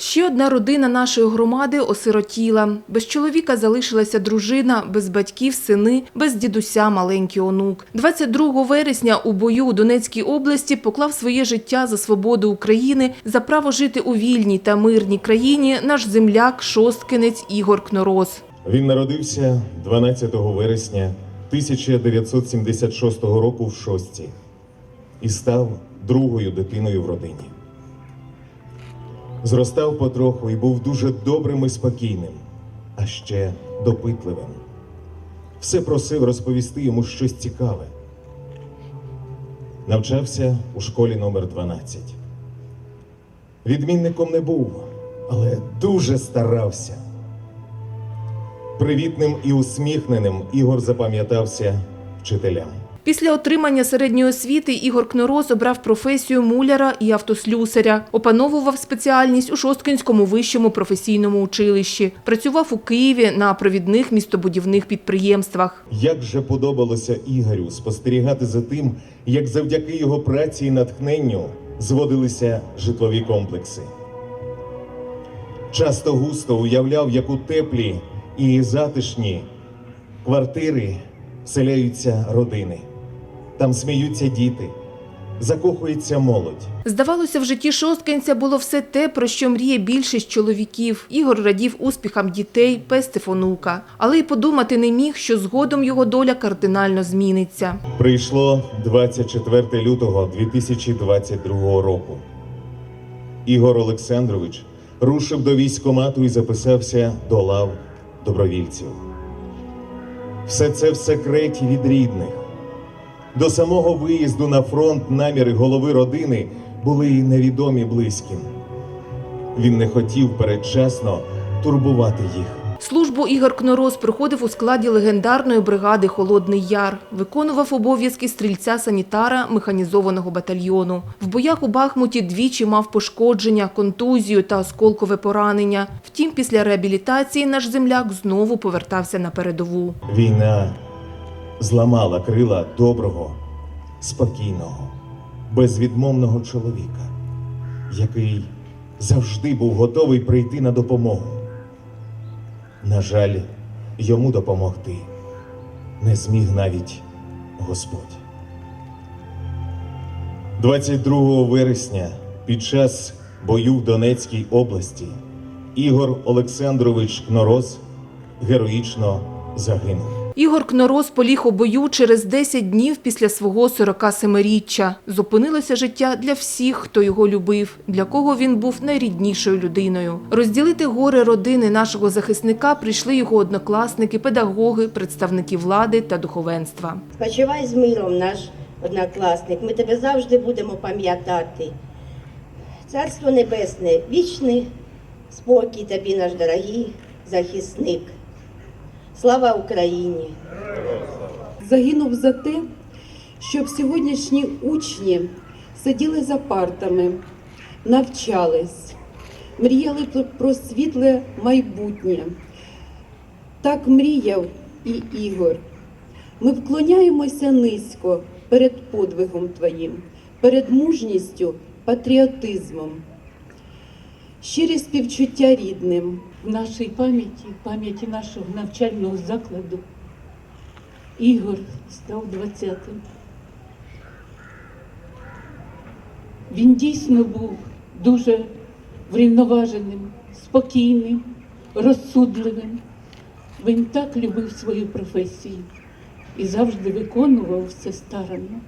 Ще одна родина нашої громади осиротіла. Без чоловіка залишилася дружина, без батьків сини, без дідуся маленький онук. 22 вересня у бою у Донецькій області поклав своє життя за свободу України, за право жити у вільній та мирній країні наш земляк, шосткинець Ігор Кнороз. Він народився 12 вересня 1976 року в Шості і став другою дитиною в родині. Зростав потроху і був дуже добрим і спокійним, а ще допитливим. Все просив розповісти йому щось цікаве. Навчався у школі номер 12. Відмінником не був, але дуже старався. Привітним і усміхненим Ігор запам'ятався вчителям. Після отримання середньої освіти Ігор Кнороз обрав професію муляра і автослюсаря. Опановував спеціальність у Шосткинському вищому професійному училищі. Працював у Києві на провідних містобудівних підприємствах. Як же подобалося Ігорю спостерігати за тим, як завдяки його праці і натхненню зводилися житлові комплекси. Часто густо уявляв, як у теплі і затишні квартири вселяються родини. Там сміються діти, закохується молодь. Здавалося, в житті шосткинця було все те, про що мріє більшість чоловіків. Ігор радів успіхам дітей, пестив онука. Але й подумати не міг, що згодом його доля кардинально зміниться. Прийшло 24 лютого 2022 року. Ігор Олександрович рушив до військкомату і записався до лав добровільців. Все це в секреті від рідних. До самого виїзду на фронт наміри голови родини були й невідомі близьким. Він не хотів передчасно турбувати їх. Службу Ігор Кнороз проходив у складі легендарної бригади Холодний Яр. Виконував обов'язки стрільця-санітара механізованого батальйону. В боях у Бахмуті двічі мав пошкодження, контузію та осколкове поранення. Втім, після реабілітації наш земляк знову повертався на передову. Війна зламала крила доброго, спокійного, безвідмовного чоловіка, який завжди був готовий прийти на допомогу. На жаль, йому допомогти не зміг навіть Господь. 22 вересня під час бою в Донецькій області Ігор Олександрович Кнороз героїчно загинув. Ігор Кнороз поліг у бою через 10 днів після свого 47-річчя. Зупинилося життя для всіх, хто його любив, для кого він був найріднішою людиною. Розділити горе родини нашого захисника прийшли його однокласники, педагоги, представники влади та духовенства. Спочивай з миром, наш однокласник. Ми тебе завжди будемо пам'ятати. Царство Небесне, вічний спокій тобі, наш дорогий захисник. Слава Україні! загинув за те, щоб сьогоднішні учні сиділи за партами, навчались, мріяли про- світле майбутнє. Так мріяв і Ігор. Ми вклоняємося низько перед подвигом Твоїм, перед мужністю, патріотизмом. Щирі співчуття рідним. в нашій пам'яті, пам'яті нашого навчального закладу, Ігор став 20-тим. Він дійсно був дуже врівноваженим, спокійним, розсудливим. Він так любив свою професію і завжди виконував все старанно.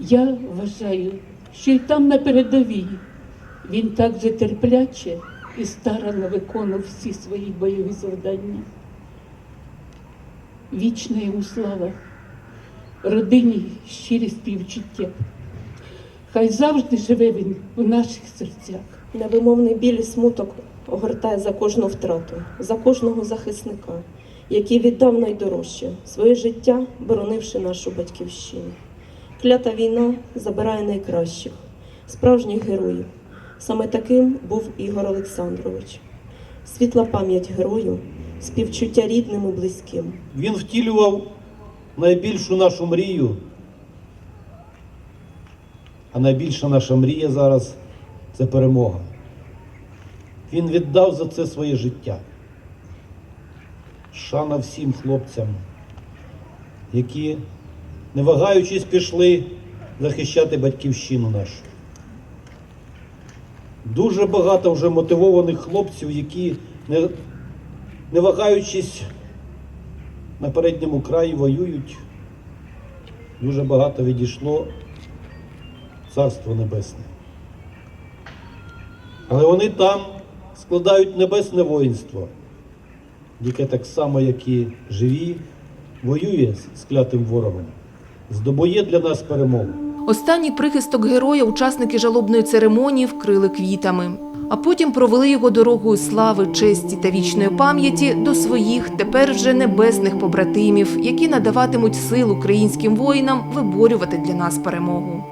Я вважаю, що і там на передовій він так же терпляче і старанно виконував всі свої бойові завдання. Вічна йому слава, родині щирі співчуття. Хай завжди живе він у наших серцях. Невимовний біль і смуток огортає за кожну втрату, за кожного захисника, який віддав найдорожче своє життя, боронивши нашу батьківщину. Клята війна забирає найкращих, справжніх героїв. Саме таким був Ігор Олександрович. Світла пам'ять герою, співчуття рідним і близьким. Він втілював найбільшу нашу мрію. А найбільша наша мрія зараз це перемога. Він віддав за це своє життя. Шана всім хлопцям, які, не вагаючись, пішли захищати батьківщину нашу. Дуже багато вже мотивованих хлопців, які, не, не вагаючись на передньому краї, воюють. Дуже багато відійшло Царство Небесне. Але вони там складають небесне воїнство, яке так само, як і живі, воює з клятим ворогом, здобує для нас перемогу. Останній прихисток героя учасники жалобної церемонії вкрили квітами. А потім провели його дорогою слави, честі та вічної пам'яті до своїх тепер вже небесних побратимів, які надаватимуть сил українським воїнам виборювати для нас перемогу.